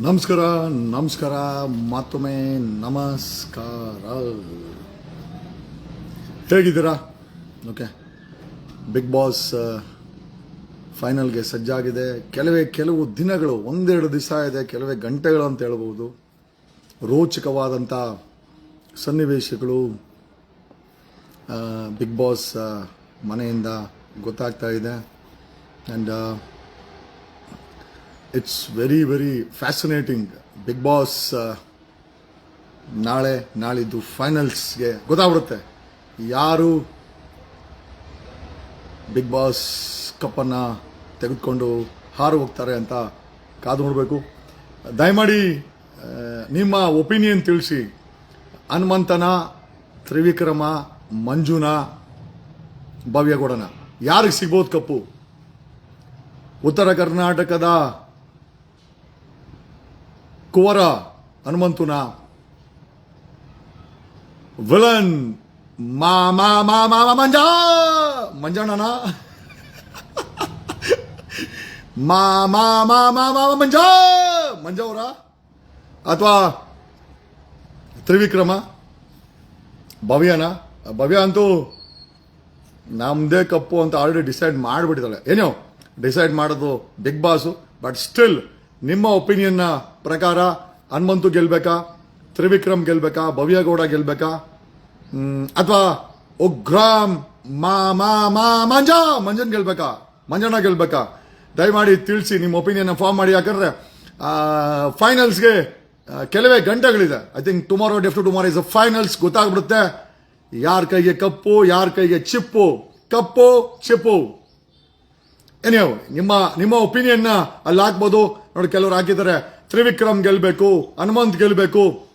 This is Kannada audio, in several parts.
ನಮಸ್ಕಾರ ನಮಸ್ಕಾರ, ಮತ್ತೊಮ್ಮೆ ನಮಸ್ಕಾರ. ಹೇಗಿದ್ದೀರಾ? ಓಕೆ ಬಿಗ್ ಬಾಸ್ ಫೈನಲ್ಗೆ ಸಜ್ಜಾಗಿದೆ. ಕೆಲವೇ, ಕೆಲವು ದಿನಗಳು, ಒಂದೆರಡು ದಿವಸ ಇದೆ, ಕೆಲವೇ ಗಂಟೆಗಳು ಅಂತ ಹೇಳ್ಬೋದು. ರೋಚಕವಾದಂಥ ಸನ್ನಿವೇಶಗಳು ಬಿಗ್ ಬಾಸ್ ಮನೆಯಿಂದ ಗೊತ್ತಾಗ್ತಾ ಇದೆ. And it's very very fascinating big boss ನಾಳೆ, ನಾಳಿದ್ದು ಫೈನಲ್ಸ್ಗೆ ಗೊತ್ತಾಗ್ಬಿಡುತ್ತೆ. ಯಾರು ಬಿಗ್ ಬಾಸ್ ಕಪ್ಪನ್ನು ತೆಗೆದುಕೊಂಡು ಹಾರು ಹೋಗ್ತಾರೆ ಅಂತ ಕಾದು ನೋಡಬೇಕು. ದಯಮಾಡಿ ನಿಮ್ಮ ಒಪಿನಿಯನ್ ತಿಳಿಸಿ. ಹನುಮಂತನ, ತ್ರಿವಿಕ್ರಮ, ಮಂಜುನ, ಭವ್ಯಗೌಡನ. ಯಾರಿಗೆ ಸಿಗ್ಬೋದು ಕಪ್ಪು? ಉತ್ತರ ಕರ್ನಾಟಕದ ಕುವರ ಹನುಮಂತುನ ವಿಲನ್. ಮಾ ಮಾ ಮಾ ಮಾ ಮಂಜ! ಮಂಜಣ್ಣನ. ಮಾ ಮಾ ಮಾ ಮಾ ಮಾ ಮಂಜ ಮಂಜ! ಅವರ ಅಥವಾ ತ್ರಿವಿಕ್ರಮ. ಭವ್ಯನ. ಭವ್ಯ ಅಂತೂ ನಮ್ದೇ ಕಪ್ಪು ಅಂತ ಆಲ್ರೆಡಿ ಡಿಸೈಡ್ ಮಾಡಿಬಿಟ್ಟಿದ್ದಾಳೆ. ಏನೋ ಡಿಸೈಡ್ ಮಾಡೋದು ಬಿಗ್ ಬಾಸು ಬಟ್ ಸ್ಟಿಲ್ ನಿಮ್ಮ ಒಪಿನಿಯನ್ನ ಪ್ರಕಾರ ಹನುಮಂತು ಗೆಲ್ಬೇಕಾ? ತ್ರಿವಿಕ್ರಮ್ ಗೆಲ್ಬೇಕಾ? ಭವ್ಯಗೌಡ ಗೆಲ್ಬೇಕಾ? ಅಥವಾ ಉಗ್ರಾಮ್ ಮಾ ಮಾ ಮಾ, ಮಂಜ, ಮಂಜನ್ ಗೆಲ್ಬೇಕಾ? ಮಂಜಣ್ಣ ಗೆಲ್ಬೇಕಾ? ದಯಮಾಡಿ ತಿಳಿಸಿ ನಿಮ್ಮ ಒಪಿನಿಯನ್ ಫಾರ್ಮ್ ಮಾಡಿ. ಯಾಕಂದ್ರೆ ಫೈನಲ್ಸ್ಗೆ ಕೆಲವೇ ಗಂಟೆಗಳಿದೆ. I think tomorrow def to tomorrow is a finals ಗೊತ್ತಾಗ್ಬಿಡುತ್ತೆ. ಯಾರ ಕೈಗೆ ಕಪ್ಪು, ಯಾರ ಕೈಗೆ ಚಿಪ್ಪು? ಕಪ್ಪು, ಚಿಪ್ಪು. ಏನೇ ನಿಮ್ಮ ನಿಮ್ಮ ಒಪಿನಿಯನ್ ಅಲ್ಲಿ ಹಾಕ್ಬೋದು ನೋಡಿ, ಕೆಲವರು ಹಾಕಿದ್ದಾರೆ. ತ್ರಿವಿಕ್ರಮ್ ಗೆಲ್ಬೇಕು, ಹನುಮಂತ್ ಗೆಲ್ಬೇಕು.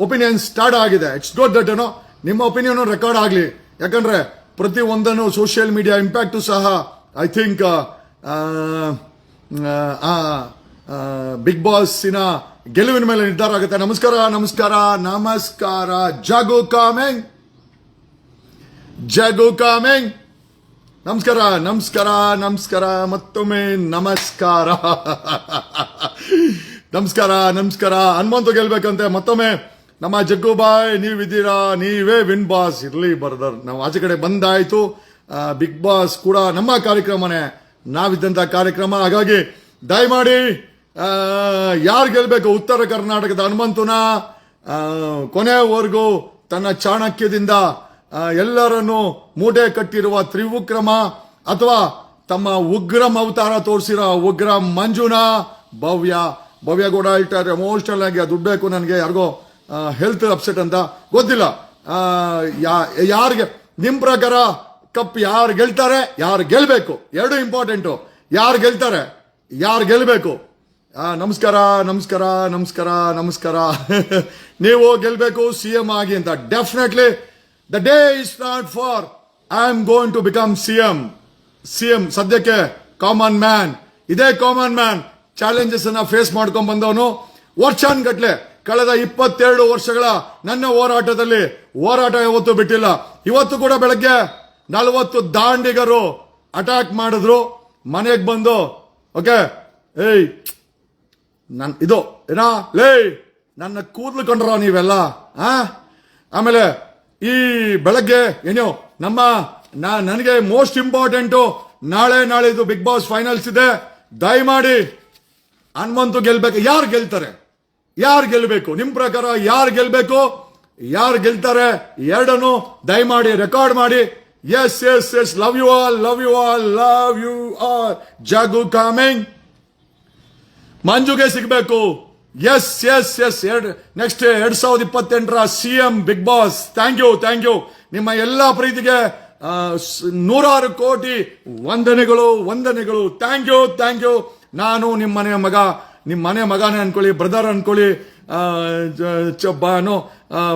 ಒಪಿನಿಯನ್ ಸ್ಟಾರ್ಟ್ ಆಗಿದೆ. ಇಟ್ಸ್ ಗುಡ್ ದಟ್ ಏನೋ ನಿಮ್ಮ ಒಪಿನಿಯನ್ ರೆಕಾರ್ಡ್ ಆಗಲಿ. ಯಾಕಂದ್ರೆ, ಪ್ರತಿ ಒಂದನ್ನು ಸೋಷಿಯಲ್ ಮೀಡಿಯಾ ಇಂಪ್ಯಾಕ್ಟು ಸಹ ಐ ಥಿಂಕ್ ಬಿಗ್ ಬಾಸ್ಸಿನ ಗೆಲುವಿನ ಮೇಲೆ ನಿರ್ಧಾರ ಆಗುತ್ತೆ. ನಮಸ್ಕಾರ ನಮಸ್ಕಾರ ನಮಸ್ಕಾರ. ಜಗು ಕಾಮೆಂಗ್. ಜಗು ಕಾಮೆಂಗ್. ನಮಸ್ಕಾರ ನಮಸ್ಕಾರ ನಮಸ್ಕಾರ, ಮತ್ತೊಮ್ಮೆ ನಮಸ್ಕಾರ. ನಮಸ್ಕಾರ ನಮಸ್ಕಾರ. ಹನುಮಂತು ಗೆಲ್ಬೇಕಂತೆ, ಮತ್ತೊಮ್ಮೆ ನಮ್ಮ ಜಗ್ಗು ಬಾಯ್, ನೀವಿದ್ದೀರಾ? ನೀವೇ ವಿನ್ ಬಾಸ್ ಇರ್ಲಿ, ಬರ್ದರ್. ನಾವು ಆಚೆ ಕಡೆ ಬಂದಾಯ್ತು. ಬಿಗ್ ಬಾಸ್ ಕೂಡ ನಮ್ಮ ಕಾರ್ಯಕ್ರಮನೇ. ನಾವಿದ್ದಂಥ ಕಾರ್ಯಕ್ರಮ. ಹಾಗಾಗಿ ದಯಮಾಡಿ ಯಾರು ಗೆಲ್ಬೇಕು? ಉತ್ತರ ಕರ್ನಾಟಕದ ಹನುಮಂತುನ? ಕೊನೆವರೆಗೂ ತನ್ನ ಚಾಣಕ್ಯದಿಂದ ಎಲ್ಲರನ್ನು ಮೂಟೆ ಕಟ್ಟಿರುವ ತ್ರಿವಿಕ್ರಮ ಅಥವಾ ತಮ್ಮ ಉಗ್ರಂ ಅವತಾರ ತೋರಿಸಿರೋ ಉಗ್ರ ಮಂಜುನ, ಭವ್ಯ ಭವ್ಯ ಕೂಡ ಇಟ್ಟಾರೆ ಎಮೋಷನಲ್ ಆಗಿ ದುಡ್ಡು ಬೇಕು ನನಗೆ, ಯಾರಿಗೋ ಹೆಲ್ತ್ ಅಪ್ಸೆಟ್ ಅಂತ. ಗೊತ್ತಿಲ್ಲ. ಯಾರಿಗೆ ನಿಮ್ಮ ಪ್ರಕಾರ ಕಪ್ ಯಾರು ಗೆಲ್ತಾರೆ, ಯಾರು ಗೆಲ್ಬೇಕು? ಎರಡು ಇಂಪಾರ್ಟೆಂಟು ಯಾರು ಗೆಲ್ತಾರೆ, ಯಾರು ಗೆಲ್ಬೇಕು? ನಮಸ್ಕಾರ ನಮಸ್ಕಾರ ನಮಸ್ಕಾರ ನಮಸ್ಕಾರ. ನೀವು ಗೆಲ್ಬೇಕು ಸಿ ಎಂ ಆಗಿ ಅಂತ. Definitely the day is not far I am going to become C M C M ಸದ್ಯಕ್ಕೆ ಕಾಮನ್ ಮ್ಯಾನ್ ಇದೇ ಕಾಮನ್ ಮ್ಯಾನ್ ಚಾಲೆಂಜಸ್ ಅನ್ನ ಫೇಸ್ ಮಾಡ್ಕೊಂಡ್ ಬಂದವನು. ವರ್ಷಾನ್ಗಟ್ಲೆ ಕಳೆದ ಇಪ್ಪತ್ತೆರಡು ವರ್ಷಗಳ ನನ್ನ ಹೋರಾಟದಲ್ಲಿ, ಹೋರಾಟ ಯಾವತ್ತೂ ಬಿಟ್ಟಿಲ್ಲ. ಇವತ್ತು ಕೂಡ ಬೆಳಗ್ಗೆ ನಲವತ್ತು ದಾಂಡಿಗರು ಅಟ್ಯಾಕ್ ಮಾಡಿದ್ರು. ಮನೆಗೆ ಬಂದು ಓಕೆ ಏಯ್, ನನ್, ಇದು, ಏನಾ, ಲೇ, ನನ್ನ ಕೂದಲು ಕಂಡ್ರ ನೀವೆಲ್ಲ, ಆ? ಆಮೇಲೆ ಈ ಬೆಳಗ್ಗೆ, ಏನೋ, ನಮ್ಮ ನನಗೆ ಮೋಸ್ಟ್ ಇಂಪಾರ್ಟೆಂಟು ನಾಳೆ ನಾಳೆ ಇದು ಬಿಗ್ ಬಾಸ್ ಫೈನಲ್ಸ್ ಇದೆ. ದಯಮಾಡಿ ಹನುಮಂತು ಗೆಲ್ಬೇಕು. ಯಾರು ಗೆಲ್ತಾರೆ? ಯಾರು ಗೆಲ್ಲಬೇಕು ನಿಮ್ಮ ಪ್ರಕಾರ ಯಾರು ಗೆಲ್ಲಬೇಕು ಯಾರು ಗೆಲ್ತಾರೆ? ಎರಡನ್ನು ದಯಮಾಡಿ ರೆಕಾರ್ಡ್ ಮಾಡಿ. Yes yes yes love you all love you all love you all Jagu coming ಮಂಜುಗೆ ಸಿಗಬೇಕು. ಎಸ್ ಎಸ್ ಎಸ್ ಎರಡು ನೆಕ್ಸ್ಟ್ ಎರಡ್ ಸಾವಿರದ ಇಪ್ಪತ್ತೆಂಟರ C M big boss thank you thank you ನಿಮ್ಮ ಎಲ್ಲ ಪ್ರೀತಿಗೆ ನೂರಾರು ಕೋಟಿ ವಂದನೆಗಳು ವಂದನೆಗಳು. ಥ್ಯಾಂಕ್ ಯು ಥ್ಯಾಂಕ್ ಯು ನಾನು ನಿಮ್ಮ ಮನೆಯ ಮಗ ನಿಮ್ಮ ಮನೆ ಮಗನೇ ಅನ್ಕೊಳ್ಳಿ ಬ್ರದರ್ ಅನ್ಕೊಳ್ಳಿ ನೋ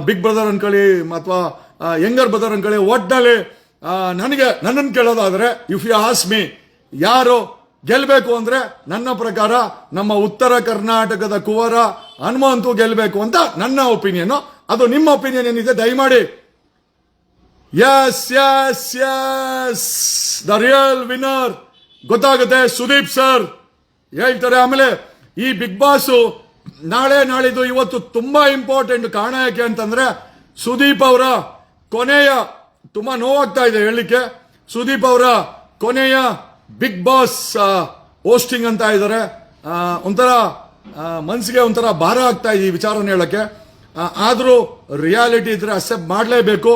ಬಿಗ್ ಬ್ರದರ್ ಅನ್ಕೊಳ್ಳಿ, ಅಥವಾ ಯಂಗರ್ ಬ್ರದರ್ ಅನ್ಕೊಳ್ಳಿ. ಒಟ್ಟಿನಲ್ಲಿ ನನಗೆ, ನನ್ನನ್ನು ಕೇಳೋದಾದರೆ ಇಫ್ ಯು ಆಸ್ ಮೀ ಯಾರು ಗೆಲ್ಬೇಕು ಅಂದ್ರೆ ನನ್ನ ಪ್ರಕಾರ ನಮ್ಮ ಉತ್ತರ ಕರ್ನಾಟಕದ ಕುವರ ಹನುಮಂತು ಗೆಲ್ಲಬೇಕು ಅಂತ ನನ್ನ ಒಪಿನಿಯನ್ ಅದು ನಿಮ್ಮ ಒಪಿನಿಯನ್ ಏನಿದೆ ದಯಮಾಡಿ. Yes yes yes the real winner ಗೊತ್ತಾಗುತ್ತೆ ಸುದೀಪ್ ಸರ್ ಹೇಳ್ತಾರೆ ಆಮೇಲೆ ಈ ಬಿಗ್ ಬಾಸ್ ನಾಳೆ ನಾಳಿದ್ದು ಇವತ್ತು ತುಂಬಾ ಇಂಪಾರ್ಟೆಂಟ್ ಕಾರಣ ಯಾಕೆ ಅಂತಂದ್ರೆ ಸುದೀಪ್ ಅವರ ಕೊನೆಯ ತುಂಬಾ ನೋವಾಗ್ತಾ ಇದೆ ಹೇಳಲಿಕ್ಕೆ. ಸುದೀಪ್ ಅವರ ಕೊನೆಯ ಬಿಗ್ ಬಾಸ್ ಹೋಸ್ಟಿಂಗ್ ಅಂತ ಇದ್ದಾರೆ ಒಂಥರ ಮನಸ್ಸಿಗೆ ಒಂಥರ ಭಾರ ಆಗ್ತಾ ಇದೆ ಈ ವಿಚಾರನ ಹೇಳಕ್ಕೆ. ಆದರೂ ರಿಯಾಲಿಟಿ ಇದ್ರೆ ಅಕ್ಸೆಪ್ಟ್ ಮಾಡಲೇಬೇಕು.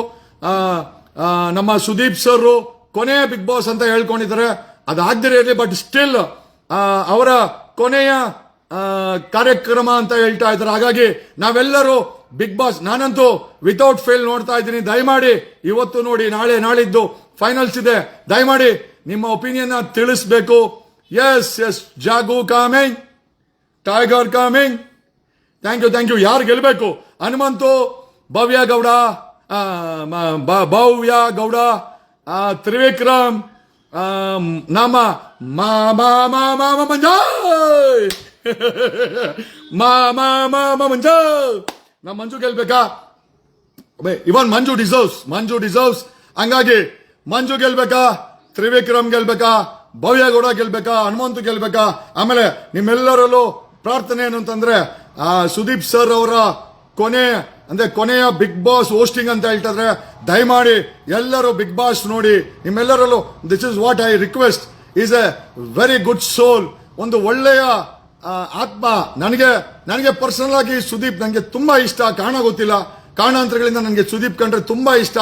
ನಮ್ಮ ಸುದೀಪ್ ಸರ್ ಕೊನೆಯ ಬಿಗ್ ಬಾಸ್ ಅಂತ ಹೇಳ್ಕೊಂಡಿದ್ದಾರೆ. ಅದು ಇರಲಿ ಬಟ್ ಸ್ಟಿಲ್ ಅವರ ಕೊನೆಯ ಕಾರ್ಯಕ್ರಮ ಅಂತ ಹೇಳ್ತಾ ಇದ್ದಾರೆ. ಹಾಗಾಗಿ ನಾವೆಲ್ಲರೂ ಬಿಗ್ ಬಾಸ್ ನಾನಂತೂ ವಿತೌಟ್ ಫೇಲ್ ನೋಡ್ತಾ ಇದ್ದೀನಿ. ದಯಮಾಡಿ ಇವತ್ತು ನೋಡಿ, ನಾಳೆ, ನಾಳಿದ್ದು ಫೈನಲ್ಸ್ ಇದೆ. ದಯಮಾಡಿ ನಿಮ್ಮ ಒಪಿನಿಯನ್ ತಿಳಿಸ್ಬೇಕು. Yes yes Jagu coming tiger coming. Thank you thank you ಯಾರು ಗೆಲ್ಬೇಕು? ಹನುಮಂತು, ಭವ್ಯ ಗೌಡ ಭವ್ಯ ಗೌಡ ತ್ರಿವಿಕ್ರಮ್ ನಮ್ಮ ಮಾ ಮಾ ಮಾ ಮಾ ಮಾ, ಮಂಜಾಯ್! ಮಾ ಮಾ ಮಾ ಮಾ, ಮಂಜಾಯ್! ನಮ್ಮ ಮಂಜು ಗೆಲ್ಬೇಕಾ? ಇವನ್ ಮಂಜು ಡಿಸರ್ವ್ಸ್ ಮಂಜು ಡಿಸರ್ವ್ಸ್ ಹಂಗಾಗಿ, ಮಂಜು ಗೆಲ್ಬೇಕಾ? ತ್ರಿವಿಕ್ರಮ್ ಗೆಲ್ಬೇಕಾ ಭವ್ಯಗೌಡ ಗೆಲ್ಬೇಕಾ, ಹನುಮಂತು ಗೆಲ್ಬೇಕಾ? ಆಮೇಲೆ ನಿಮ್ಮೆಲ್ಲರಲ್ಲೂ ಪ್ರಾರ್ಥನೆ ಏನು ಅಂತಂದ್ರೆ, ಆ, ಸುದೀಪ್ ಸರ್ ಅವರ ಕೊನೆ, ಅಂದ್ರೆ ಕೊನೆಯ ಬಿಗ್ ಬಾಸ್ ಹೋಸ್ಟಿಂಗ್ ಅಂತ ಹೇಳ್ತಿದ್ರೆ, ದಯಮಾಡಿ ಎಲ್ಲರೂ ಬಿಗ್ ಬಾಸ್ ನೋಡಿ, ನಿಮ್ಮೆಲ್ಲರಲ್ಲೂ this is what I request is a very good soul ಒಂದು ಒಳ್ಳೆಯ ಆತ್ಮ. ನನಗೆ ನನಗೆ ಪರ್ಸನಲ್ ಆಗಿ ಸುದೀಪ್ ನನಗೆ ತುಂಬಾ ಇಷ್ಟ. ಕಾರಣ ಗೊತ್ತಿಲ್ಲ. ಕಾರಣಾಂತರಗಳಿಂದ ನನಗೆ ಸುದೀಪ್ ಕಂಡ್ರೆ ತುಂಬಾ ಇಷ್ಟ.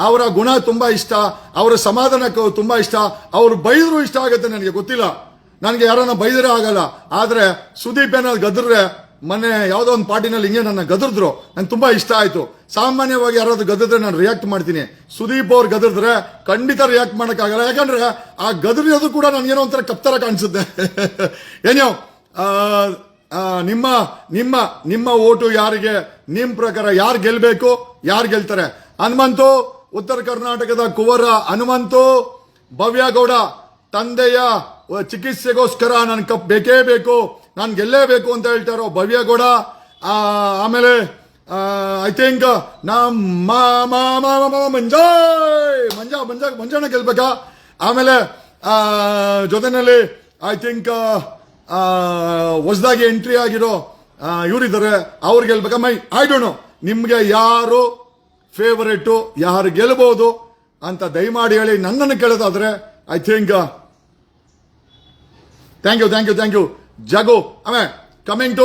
ಅವರ ಗುಣ ತುಂಬಾ ಇಷ್ಟ, ಅವರ ಸಮಾಧಾನ ತುಂಬ ಇಷ್ಟ, ಅವರು ಬೈದರೂ ಇಷ್ಟ ಆಗುತ್ತೆ ನನಗೆ, ಗೊತ್ತಿಲ್ಲ. ನನಗೆ ಯಾರನ್ನ ಬೈದರೆ ಆಗಲ್ಲ. ಆದರೆ ಸುದೀಪ್ ಏನಾದ್ರು ಗದ್ರೆ ಮೊನ್ನೆ ಯಾವುದೋ ಒಂದು ಪಾರ್ಟಿನಲ್ಲಿ ಹಿಂಗೆ ನನ್ನ ಗದರಿದ್ರು, ನಂಗೆ ತುಂಬ ಇಷ್ಟ ಆಯಿತು. ಸಾಮಾನ್ಯವಾಗಿ ಯಾರಾದ್ರೂ ಗದಿದ್ರೆ ನಾನು ರಿಯಾಕ್ಟ್ ಮಾಡ್ತೀನಿ. ಸುದೀಪ್ ಅವ್ರು ಗದರಿದ್ರೆ ಖಂಡಿತ ರಿಯಾಕ್ಟ್ ಮಾಡೋಕ್ಕಾಗಲ್ಲ ಯಾಕಂದ್ರೆ ಆ ಗದರಿಯೋದು ಕೂಡ ನನಗೇನೋ ಒಂಥರ ಕಪ್ತರ ಕಾಣಿಸುತ್ತೆ. ಏನೋ ನಿಮ್ಮ ನಿಮ್ಮ ನಿಮ್ಮ ಓಟು ಯಾರಿಗೆ ನಿಮ್ಮ ಪ್ರಕಾರ ಯಾರು ಗೆಲ್ಲಬೇಕು ಯಾರು ಗೆಲ್ತಾರೆ? ಹನುಮಂತು ಉತ್ತರ ಕರ್ನಾಟಕದ ಕುವರ ಹನುಮಂತು ಭವ್ಯಗೌಡ ತಂದೆಯ ಚಿಕಿತ್ಸೆಗೋಸ್ಕರ ನನ್ ಕಪ್ ಬೇಕೇ ಬೇಕು, ನಾನು ಗೆಲ್ಲೇಬೇಕು ಅಂತ ಹೇಳ್ತಾರೋ ಭವ್ಯಗೌಡ ಆಮೇಲೆ ಐ ಥಿಂಕ್ ನಮ್ಮ ಮಂಜಾಯ್ ಮಂಜಾ ಮಂಜಾ ಮಂಜಾನ ಗೆಲ್ಬೇಕಾ? ಆಮೇಲೆ ಜೊತೆನಲ್ಲಿ ಐ ಥಿಂಕ್ ಹೊಸದಾಗಿ ಎಂಟ್ರಿ ಆಗಿರೋ ಇವರಿದ್ದಾರೆ ಅವ್ರಿಗೆ ಗೆಲ್ಬೇಕಾ? ಮೈ ಐ ಡೋಂಟ್ ನಿಮ್ಗೆ ಯಾರು ಫೇವರೇಟು ಯಾರು ಗೆಲ್ಲಬಹುದು ಅಂತ ದಯಮಾಡಿ ಹೇಳಿ ನನ್ನನ್ನು ಕೇಳೋದಾದ್ರೆ I think thank you thank you thank you Jagu ಆಮೇಲೆ ಕಮಿಂಗ್ ಟು